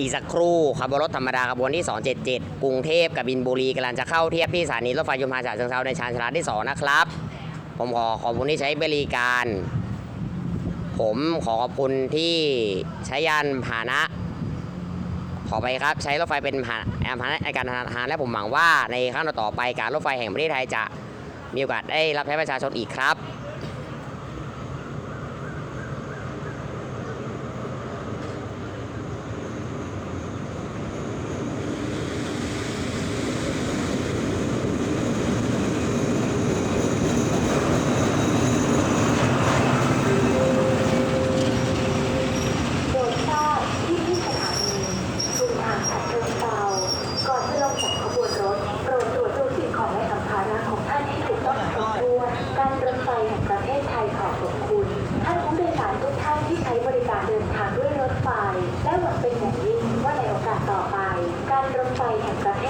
อีกสักครู่ขบวนรถธรรมดาขบวนที่ 277 กรุงเทพกับบินบุรีกำลังจะเข้าเทียบที่สถานีรถไฟชุมพรฉะเชิงเทราในชานชาลาที่ 2 นะครับ ผมขอขอบคุณที่ใช้บริการ ผมขอขอบคุณที่ใช้ยานพาหนะ ขอไปครับ ใช้รถไฟเป็นพาแอมพาหนะในการทานและผมหวังว่าในครั้งต่อไปการรถไฟแห่งประเทศไทยจะมีโอกาสได้รับใช้ประชาชนอีกครับ เป็นอย่างยิ่งว่าในโอกาสต่อไป การรถไฟแห่งประเทศ